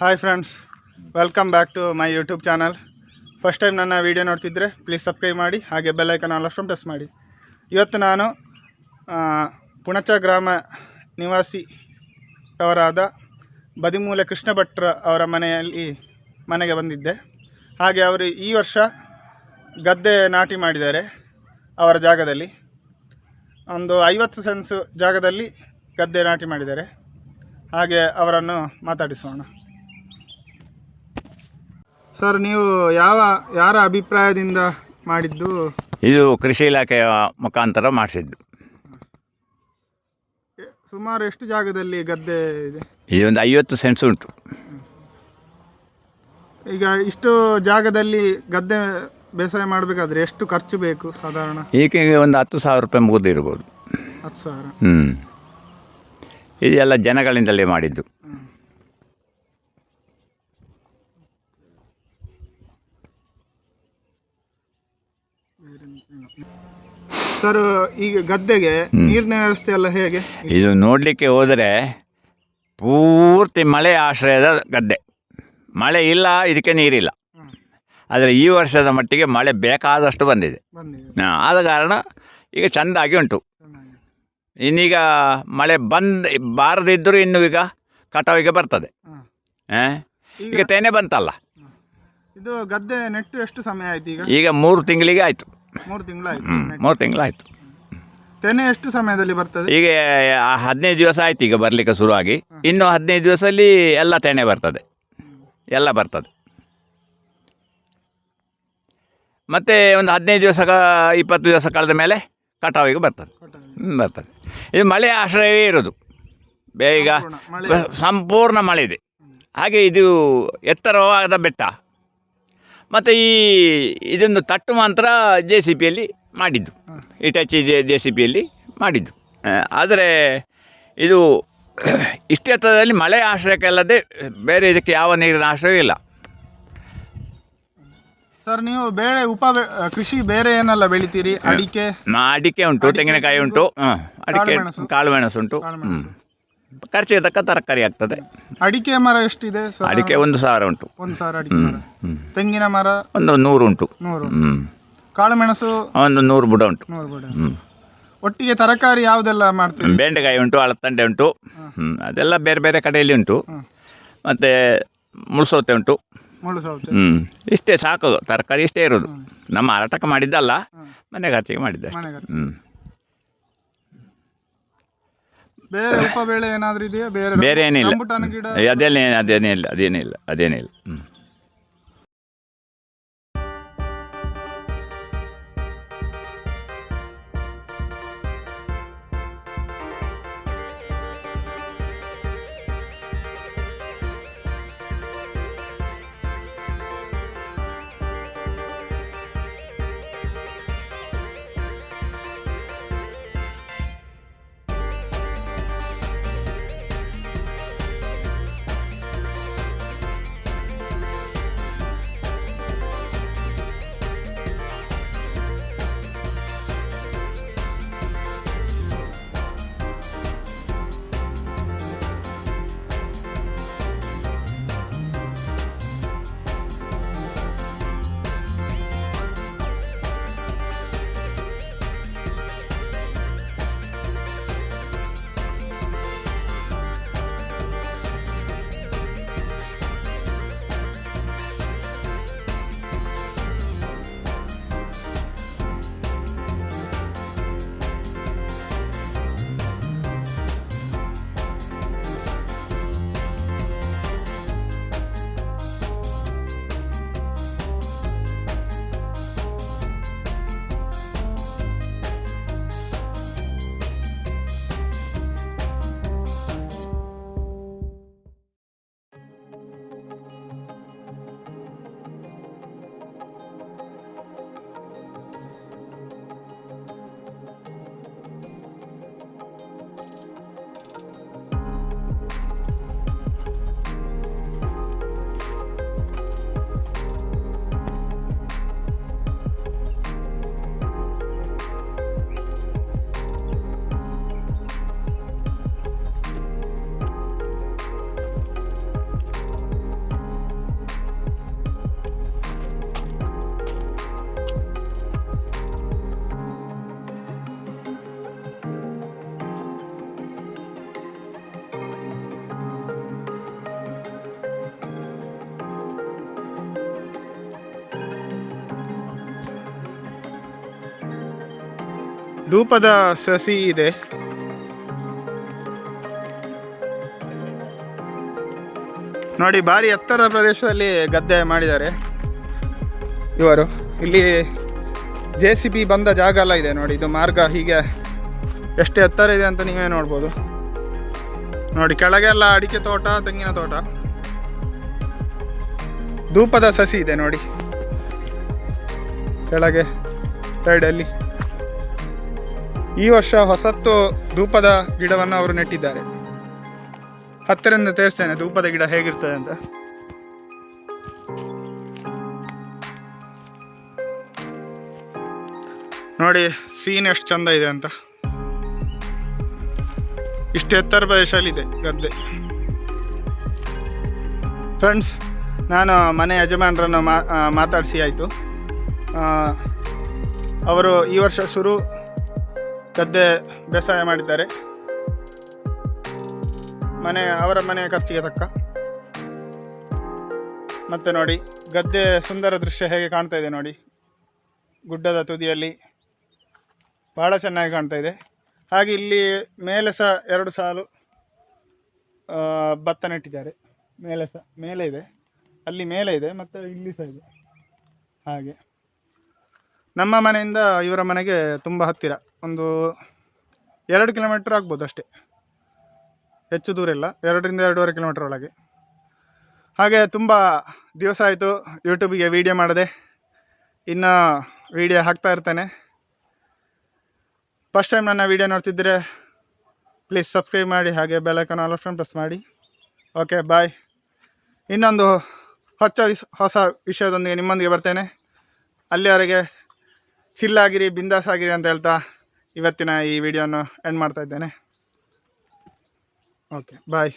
Hi friends welcome back to my YouTube channel first time ನನ್ನ video ನೋಡ್ತಿದ್ರೆ please subscribe ಮಾಡಿ, ಹಾಗೆ bell icon all option press ಮಾಡಿ. ಇವತ್ತು ನಾನು ಪುಣಚ ಗ್ರಾಮ ನಿವಾಸಿ ಅವರಾದ ಬದಿಮೂಲೆ ಕೃಷ್ಣ ಭಟ್ರ ಅವರ ಮನೆಯಲ್ಲಿ, ಮನೆಗೆ ಬಂದಿದ್ದೆ. ಹಾಗೆ ಅವರು ಈ ವರ್ಷ ಗದ್ದೆ ನಾಟಿ ಮಾಡಿದ್ದಾರೆ ಅವರ ಜಾಗದಲ್ಲಿ. ಒಂದು ಐವತ್ತು ಸೆನ್ಸ್ ಜಾಗದಲ್ಲಿ ಗದ್ದೆ ನಾಟಿ ಮಾಡಿದ್ದಾರೆ. ಹಾಗೆ ಅವರನ್ನು ಮಾತಾಡಿಸೋಣ. ಸರ್ ನೀವು ಯಾವ ಯಾರ ಅಭಿಪ್ರಾಯದಿಂದ ಮಾಡಿದ್ದು? ಇದು ಕೃಷಿ ಇಲಾಖೆಯ ಮುಖಾಂತರ ಮಾಡಿಸಿದ್ದು. ಸುಮಾರು ಎಷ್ಟು ಜಾಗದಲ್ಲಿ ಗದ್ದೆ ಇದೆ? ಇದೊಂದು ಐವತ್ತು ಸೆಂಟ್ಸ್ ಉಂಟು. ಈಗ ಇಷ್ಟು ಜಾಗದಲ್ಲಿ ಗದ್ದೆ ಬೇಸಾಯ ಮಾಡಬೇಕಾದ್ರೆ ಎಷ್ಟು ಖರ್ಚು ಬೇಕು ಸಾಧಾರಣ? ಈಕೆಗೆ ಒಂದು ಹತ್ತು ಸಾವಿರ ರೂಪಾಯಿ ಮುಗಿದಿರ್ಬೋದು ಹತ್ತು ಸಾವಿರ. ಹ್ಞೂ ಇದೆಲ್ಲ ಜನಗಳಿಂದಲೇ ಮಾಡಿದ್ದು ಹ್ಮ್. ಸರ್ ಈಗ ಗದ್ದೆಗೆ ನೀರಿನ ವ್ಯವಸ್ಥೆ ಎಲ್ಲ ಹೇಗೆ? ಇದು ನೋಡಲಿಕ್ಕೆ ಹೋದರೆ ಪೂರ್ತಿ ಮಳೆ ಆಶ್ರಯದ ಗದ್ದೆ. ಮಳೆ ಇಲ್ಲ ಇದಕ್ಕೆ ನೀರಿಲ್ಲ. ಆದರೆ ಈ ವರ್ಷದ ಮಟ್ಟಿಗೆ ಮಳೆ ಬೇಕಾದಷ್ಟು ಬಂದಿದೆ. ಆದ ಕಾರಣ ಈಗ ಚೆಂದಾಗಿ ಉಂಟು. ಇನ್ನೀಗ ಮಳೆ ಬಂದ್ ಬಾರದಿದ್ದರೂ ಇನ್ನು ಈಗ ಕಟಾವಿಗೆ ಬರ್ತದೆ. ಈಗ ಈಗ ತೆನೆ ಬಂತಲ್ಲ. ಇದು ಗದ್ದೆ ನೆಟ್ಟು ಎಷ್ಟು ಸಮಯ ಆಯ್ತು ಈಗ? ಈಗ ಮೂರು ತಿಂಗಳಿಗೆ ಆಯಿತು. ಮೂರು ತಿಂಗಳಾಯ್ತು. ಹ್ಞೂ ಮೂರು ತಿಂಗಳಾಯಿತು. ತೆನೆ ಎಷ್ಟು ಸಮಯದಲ್ಲಿ ಬರ್ತದೆ? ಈಗ ಹದಿನೈದು ದಿವಸ ಆಯ್ತು ಈಗ ಬರಲಿಕ್ಕೆ ಶುರುವಾಗಿ. ಇನ್ನು ಹದಿನೈದು ದಿವಸದಲ್ಲಿ ಎಲ್ಲ ತೆನೆ ಬರ್ತದೆ. ಎಲ್ಲ ಬರ್ತದೆ. ಮತ್ತೆ ಒಂದು ಹದಿನೈದು ದಿವಸ ಇಪ್ಪತ್ತು ದಿವಸ ಕಳೆದ ಮೇಲೆ ಕಟಾವಿಗೆ ಬರ್ತದೆ. ಬರ್ತದೆ. ಇದು ಮಳೆ ಆಶ್ರಯವೇ ಇರೋದು. ಬೇಗ ಸಂಪೂರ್ಣ ಮಳೆ ಇದೆ. ಹಾಗೆ ಇದು ಎತ್ತರವಾದ ಬೆಟ್ಟ. ಮತ್ತು ಈ ಇದೊಂದು ತಟ್ಟು ಮಾತ್ರ ಜೆ ಸಿ ಪಿಯಲ್ಲಿ ಮಾಡಿದ್ದು. ಇಟಚಿ ಜೆ ಜೆ ಸಿ ಪಿಯಲ್ಲಿ ಮಾಡಿದ್ದು. ಆದರೆ ಇದು ಇಷ್ಟೇ ಎತ್ತರದಲ್ಲಿ ಮಳೆ ಆಶ್ರಯಕ್ಕಲ್ಲದೆ ಬೇರೆ ಇದಕ್ಕೆ ಯಾವ ನೀರಿನ ಆಶ್ರಯ ಇಲ್ಲ. ಸರ್ ನೀವು ಬೇರೆ ಉಪ ಕೃಷಿ ಬೇರೆ ಏನೆಲ್ಲ ಬೆಳಿತೀರಿ? ಅಡಿಕೆ? ಅಡಿಕೆ ಉಂಟು ತೆಂಗಿನಕಾಯಿ ಉಂಟು. ಅಡಿಕೆ ಕಾಳುಮೆಣಸು. ಕಾಳುಮೆಣಸು ಉಂಟು. ಖರ್ಚಿಗೆ ತಕ್ಕ ತರಕಾರಿ ಆಗ್ತದೆ. ಅಡಿಕೆ ಮರ ಎಷ್ಟಿದೆ ಸರ್? ಅಡಿಕೆ ಒಂದು ಸಾವಿರ ಉಂಟು. ಒಂದು ಸಾವಿರ ಅಡಿಕೆ ಮರ. ಹ್ಮ್. ತೆಂಗಿನ ಮರ? ಒಂದು ನೂರು ಉಂಟು. ನೂರು. ಹ್ಞೂ ಕಾಳುಮೆಣಸು ಒಂದು ನೂರು ಬುಡ ಉಂಟು. ನೂರು ಬುಡ. ಹ್ಞೂ ಒಟ್ಟಿಗೆ ತರಕಾರಿ ಯಾವುದೆಲ್ಲ ಮಾಡ್ತೀವಿ ಬೆಂಡೆಕಾಯಿ ಉಂಟು ಅಳತಂಡೆ ಉಂಟು. ಹ್ಞೂ ಅದೆಲ್ಲ ಬೇರೆ ಬೇರೆ ಕಡೆಯಲ್ಲಿ ಉಂಟು. ಹ್ಮ್. ಮತ್ತು ಮುಳ್ಸೌತೆ ಉಂಟು. ಮುಳ್ಳು ಸೌತೆ ಹ್ಞೂ ಇಷ್ಟೇ ಸಾಕು. ತರಕಾರಿ ಇಷ್ಟೇ ಇರೋದು. ನಮ್ಮ ಮಾರಾಟಕ್ಕೆ ಮಾಡಿದ್ದಲ್ಲ. ಹ್ಮ್. ಮನೆ ಖರ್ಚಿಗೆ ಮಾಡಿದ್ದೆ ಮನೆಗೆ ಹ್ಞೂ ಬೇರೆ ಉಪ ಬೇಳೆ ಏನಾದ್ರೂ ಇದೆಯಾ? ಬೇರೆ ಬೇರೆ ಏನಿಲ್ಲ. ರಂಬುಟಾನ್ ಗಿಡ? ಅದೇನೇ ಅದೇನೇ ಇಲ್ಲ ಅದೇನೇ ಇಲ್ಲ ಅದೇನೇ ಇಲ್ಲ. ಹ್ಞೂ ಧೂಪದ ಸಸಿ ಇದೆ. ನೋಡಿ, ಭಾರಿ ಎತ್ತರ ಪ್ರದೇಶದಲ್ಲಿ ಗದ್ದೆ ಮಾಡಿದ್ದಾರೆ. ಇವರು, ಇಲ್ಲಿ ಜೆ ಸಿ ಬಿ ಬಂದ ಜಾಗ ಎಲ್ಲ ಇದೆ ನೋಡಿ, ಇದು ಮಾರ್ಗ ಹೀಗೆ ಎಷ್ಟು ಎತ್ತರ ಇದೆ ಅಂತ ನೀವೇ ನೋಡ್ಬೋದು. ನೋಡಿ, ಕೆಳಗೆ ಕೆಳಗೆಲ್ಲ ಅಡಿಕೆ ತೋಟ, ತೆಂಗಿನ ತೋಟ. ಧೂಪದ ಸಸಿ ಇದೆ ನೋಡಿ. ಕೆಳಗೆ ಸೈಡಲ್ಲಿ ಈ ವರ್ಷ ಹೊಸತ್ತು ಧೂಪದ ಗಿಡವನ್ನು ಅವರು ನೆಟ್ಟಿದ್ದಾರೆ. ಹತ್ತರಿಂದ ತೋರಿಸ್ತೇನೆ, ಧೂಪದ ಗಿಡ ಹೇಗಿರ್ತದೆ ಅಂತ. ನೋಡಿ ಸೀನ್ ಎಷ್ಟು ಚಂದ ಇದೆ ಅಂತ. ಇಷ್ಟು ಎತ್ತರ ಪ್ರದೇಶದಲ್ಲಿದೆ ಗದ್ದೆ. ಫ್ರೆಂಡ್ಸ್ ನಾನು ಮನೆ ಯಜಮಾನರನ್ನು ಮಾತಾಡಿಸಿ ಆಯಿತು. ಅವರು ಈ ವರ್ಷ ಶುರು ಗದ್ದೆ ಬೇಸಾಯ ಮಾಡಿದ್ದಾರೆ. ಮನೆ, ಅವರ ಮನೆಯ ಖರ್ಚಿಗೆ ತಕ್ಕ. ಮತ್ತೆ ನೋಡಿ, ಗದ್ದೆ ಸುಂದರ ದೃಶ್ಯ ಹೇಗೆ ಕಾಣ್ತಾ ಇದೆ ನೋಡಿ. ಗುಡ್ಡದ ತುದಿಯಲ್ಲಿ ಬಹಳ ಚೆನ್ನಾಗಿ ಕಾಣ್ತಾ ಇದೆ. ಹಾಗೆ ಇಲ್ಲಿ ಮೇಲೆ ಸಹ ಎರಡು ಸಾಲು ಭತ್ತ ನೆಟ್ಟಿದ್ದಾರೆ ಮೇಲೆ ಸಹ, ಮೇಲೆ ಇದೆ. ಅಲ್ಲಿ ಮೇಲೆ ಇದೆ, ಮತ್ತು ಇಲ್ಲಿ ಸಹ ಇದೆ. ಹಾಗೆ. ನಮ್ಮ ಮನೆಯಿಂದ ಇವರ ಮನೆಗೆ ತುಂಬ ಹತ್ತಿರ. ಒಂದು ಎರಡು ಕಿಲೋಮೀಟ್ರ್ ಆಗ್ಬೋದು ಅಷ್ಟೇ. ಹೆಚ್ಚು ದೂರ ಇಲ್ಲ. ಎರಡರಿಂದ ಎರಡೂವರೆ ಕಿಲೋಮೀಟ್ರ್ ಒಳಗೆ. ಹಾಗೆ ತುಂಬ ದಿವಸ ಆಯಿತು ಯೂಟ್ಯೂಬಿಗೆ ವೀಡಿಯೋ ಮಾಡಿದೆ. ಇನ್ನು ವೀಡಿಯೋ ಹಾಕ್ತಾ ಇರ್ತೇನೆ. ಫಸ್ಟ್ ಟೈಮ್ ನನ್ನ ವೀಡಿಯೋ ನೋಡ್ತಿದ್ದರೆ ಪ್ಲೀಸ್ ಸಬ್ಸ್ಕ್ರೈಬ್ ಮಾಡಿ, ಹಾಗೆ bell icon all option press ಮಾಡಿ. ಓಕೆ ಬಾಯ್ ಇನ್ನೊಂದು ಹೊಚ್ಚ ವಿಸ್ ಹೊಸ ವಿಷಯದೊಂದಿಗೆ ನಿಮ್ಮೊಂದಿಗೆ ಬರ್ತೇನೆ. ಅಲ್ಲಿಯವರೆಗೆ ಚಿಲ್ಲಾಗಿರಿ, ಬಿಂದಾಸ್ ಆಗಿರಿ ಅಂತ ಹೇಳ್ತಾ ಇವತ್ತಿನ ಈ ವಿಡಿಯೋನ ಎಂಡ್ ಮಾಡ್ತಾ ಇದ್ದೇನೆ. Okay bye